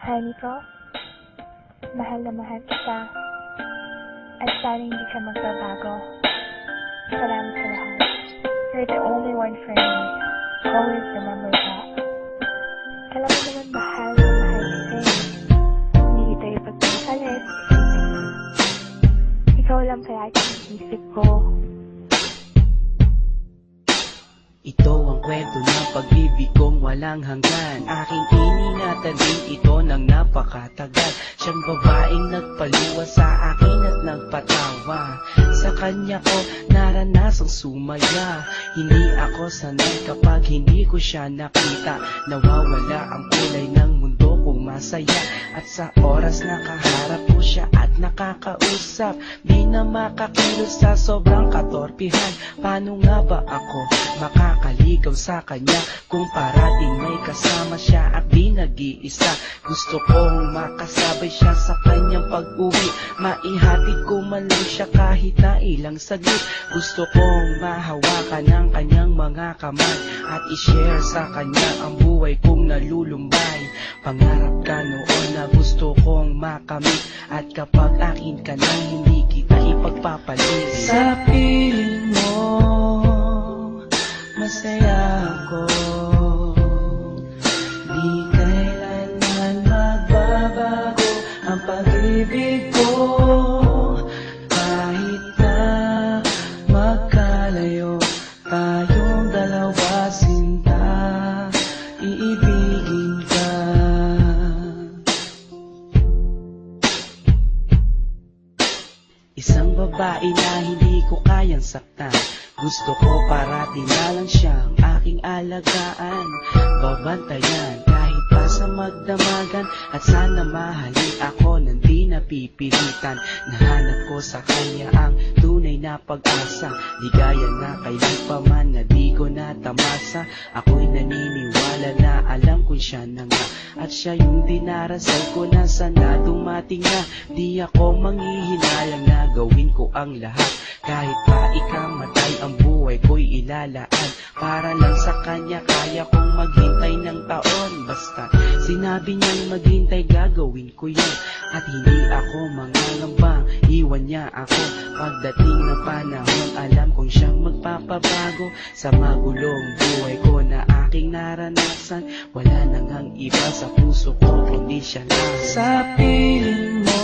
Honey ko, mahal na mahal kita. At sana hindi ka magbabago. Salamat sa lahat. You're the only one for me. Always remember that. Alam mo naman mahal na mahal kita eh. Hindi kita ipagpasalit. Ikaw lang palagi isip ko. Ito ang kwento ng pag-ibig kong walang hanggan. Aking iningatan din ito ng napakatagal. Siyang babaeng nagpaluwa sa akin at nagpatawa. Sa kanya ko naranasang sumaya. Hindi ako sanay kapag hindi ko siya nakita. Nawawala ang kulay ng mundo kong masaya. At sa oras na kaharap ko siya at nakakausap. Di na makakilos sa sobrang katorpihan. Paano nga ba ako makakaligaw sa kanya Kung parating may kasama nag-iisa Gusto kong makasabay siya sa kanyang pag-uwi. Maihatid ko man lang siya kahit na ilang saglit. Gusto kong mahawakan ng kanyang mga kamay At i-share sa kanya ang buhay kong nalulumbay. Pangarap ka noon na gusto kong makamit At kapag akin ka na hindi kita ipagpapalit Sa piling mo masaya ako ko kayang saktan. Gusto ko parati na lang siyang aking alagaan. Babantayan kahit pa sa magdamagan. At sana mahalin ako nang di napipilitan. Nahanap ko sa kanya ang tunay na pag-asa. Ligaya na kailan pa man na di ko natamasa. Ako'y naniniwala na alam kong siya na nga. At siya yung dinarasal ko na sana dumating na. Di ako manghihinayang na gawin ko ang lahat Kahit pa ikamatay ang buhay ko'y ilalaan. Para lang sa kanya kaya kong maghintay ng taon. Basta sinabi niyang maghintay gagawin ko yun At hindi ako mangangambang iwan niya ako. Pagdating ng panahon alam kong siyang magpapabago. Sa magulong buhay ko na aking naranasan Wala nang ang iba sa puso ko kundi siya lang. Sa piling mo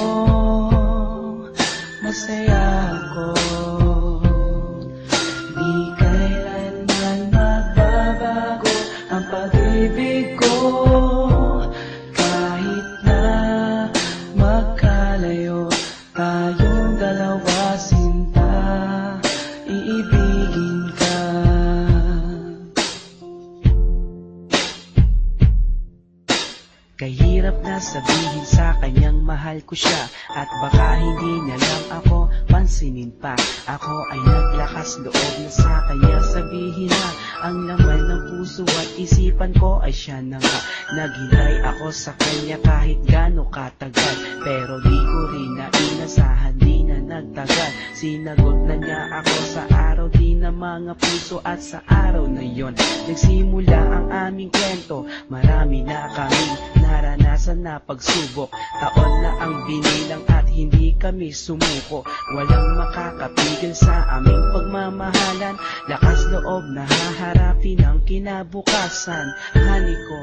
masaya ako sabihin sa kanyang mahal ko siya. At baka hindi niya lang ako pansinin pa. Ako ay naglakas loob na sa kanya. Sabihin na Ang laman ng puso at isipan ko ay siya na nga. Naghintay ako sa kanya kahit gano'ng katagal. Pero di ko rin na inasahan, di na nagtagal. Sinagot na niya ako sa araw di na mga puso At sa araw na yon. Nagsimula ang aming kwento Marami na kami naranasan na pagsubok. Taon na ang binilang at hindi kami sumuko. Walang makakapigil sa aming pagmamahalan. Lakas loob na haharapin ang kinabukasan. Honey ko,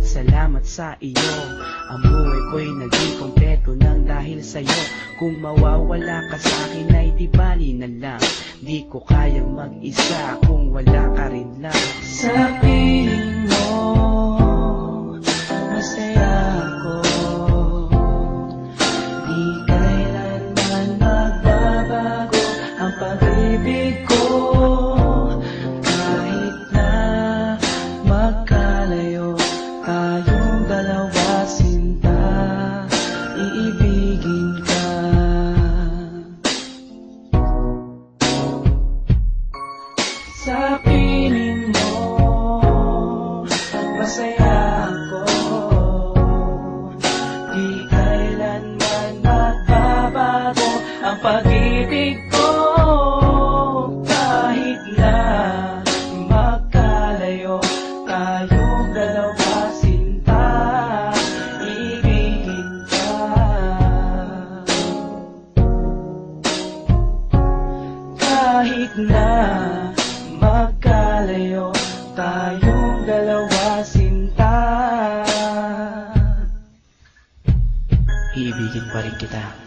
salamat sa iyo. Ang buhay ko'y naging kompleto nang dahil sa'yo. Kung mawawala ka sa akin ay di bali na lang. Di ko kayang mag-isa kung wala ka rin lang. Sa Kahit na magkalayo tayong dalawa sinta. Iibigin pa rin kita